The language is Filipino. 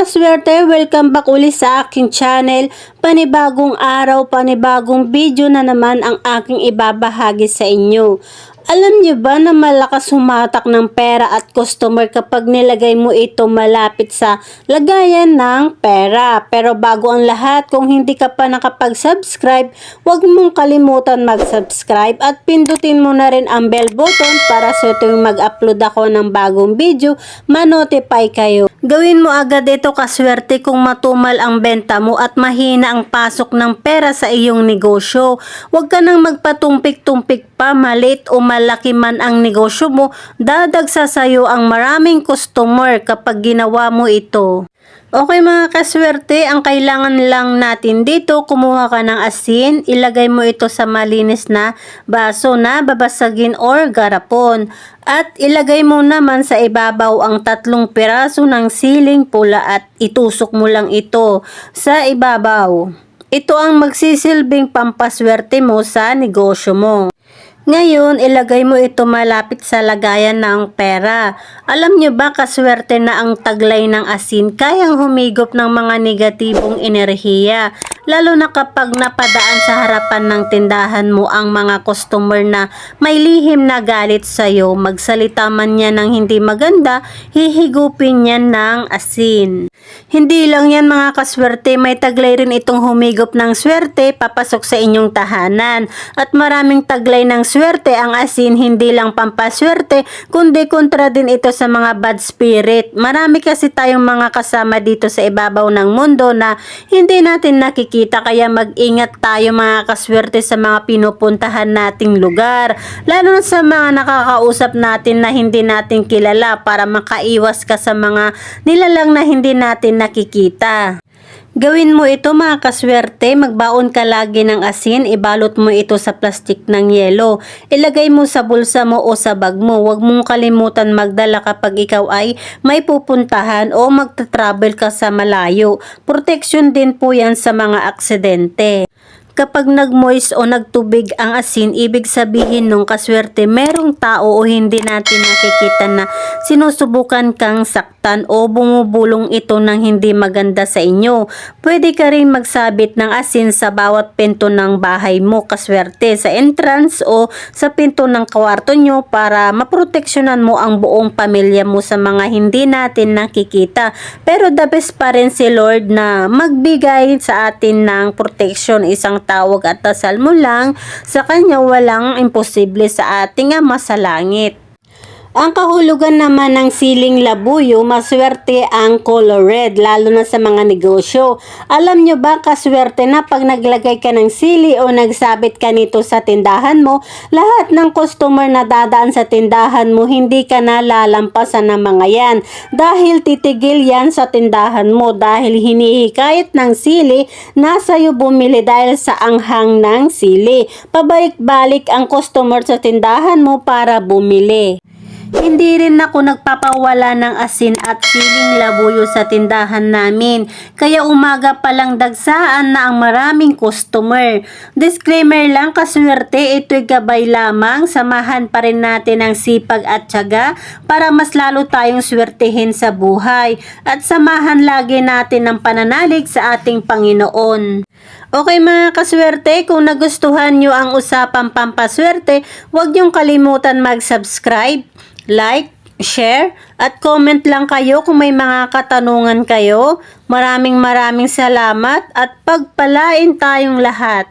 kaswerte, welcome back uli sa aking channel. Panibagong araw, panibagong video na naman ang aking ibabahagi sa inyo. Alam niyo ba na malakas humatak ng pera at customer kapag nilagay mo ito malapit sa lagayan ng pera? Pero bago ang lahat, kung hindi ka pa nakapag-subscribe, huwag mong kalimutan mag-subscribe at pindutin mo na rin ang bell button para sa tuwing mag-upload ako ng bagong video, ma-notify kayo. Gawin mo agad ito kaswerte kung matumal ang benta mo at mahina ang pasok ng pera sa iyong negosyo. Huwag ka nang magpatumpik-tumpik pa, malit o malaki man ang negosyo mo, dadagsa sa'yo ang maraming customer kapag ginawa mo ito. Okay mga kaswerte, ang kailangan lang natin dito, kumuha ka ng asin, ilagay mo ito sa malinis na baso na babasagin or garapon. At ilagay mo naman sa ibabaw ang tatlong piraso ng siling pula at itusok mo lang ito sa ibabaw. Ito ang magsisilbing pampaswerte mo sa negosyo mo. Ngayon, ilagay mo ito malapit sa lagayan ng pera. Alam nyo ba kaswerte na ang taglay ng asin kayang humigop ng mga negatibong enerhiya? Lalo na kapag napadaan sa harapan ng tindahan mo ang mga customer na may lihim na galit sa'yo, magsalita man niya ng hindi maganda, hihigupin niya ng asin. Hindi lang yan mga kaswerte, may taglay rin itong humigop ng swerte papasok sa inyong tahanan. At maraming taglay ng swerte ang asin hindi lang pampaswerte, kundi kontra din ito sa mga bad spirit. Marami kasi tayong mga kasama dito sa ibabaw ng mundo na hindi natin nakikita kaya mag-ingat tayo mga kaswerte sa mga pinupuntahan nating lugar. Lalo na sa mga nakakausap natin na hindi natin kilala para makaiwas ka sa mga nilalang na hindi natin nakikita. Gawin mo ito mga kaswerte, magbaon ka lagi ng asin, ibalot mo ito sa plastik ng yelo. Ilagay mo sa bulsa mo o sa bag mo. Huwag mong kalimutan magdala kapag ikaw ay may pupuntahan o magta-travel ka sa malayo. Protection din po yan sa mga aksidente. Kapag nagmoist o nagtubig ang asin, ibig sabihin nung kaswerte merong tao o hindi natin nakikita na sinusubukan kang saktan o bumubulong ito ng hindi maganda sa inyo. Pwede ka rin magsabit ng asin sa bawat pinto ng bahay mo kaswerte sa entrance o sa pinto ng kwarto nyo para maproteksyonan mo ang buong pamilya mo sa mga hindi natin nakikita. Pero the best pa rin si Lord na magbigay sa atin ng protection isang tawag at dasal mo lang sa kanya walang imposible sa ating ama sa langit. Ang kahulugan naman ng siling labuyo, maswerte ang color red, lalo na sa mga negosyo. Alam nyo ba kaswerte na pag naglagay ka ng sili o nagsabit ka nito sa tindahan mo, lahat ng customer na dadaan sa tindahan mo, hindi ka na lalampasan ng mga yan. Dahil titigil yan sa tindahan mo dahil hinihikayat ng sili, nasa iyo bumili dahil sa anghang ng sili. Pabalik-balik ang customer sa tindahan mo para bumili. Hindi rin ako nagpapawala ng asin at siling labuyo sa tindahan namin. Kaya umaga pa lang dagsaan na ang maraming customer. Disclaimer lang kaswerte ito'y gabay lamang. Samahan pa rin natin ang sipag at tiyaga para mas lalo tayong swertehin sa buhay. At samahan lagi natin ang pananalig sa ating Panginoon. Okay mga kaswerte, kung nagustuhan nyo ang usapang pampaswerte, huwag nyong kalimutan mag-subscribe, like, share, at comment lang kayo kung may mga katanungan kayo. Maraming maraming salamat at pagpalain tayong lahat.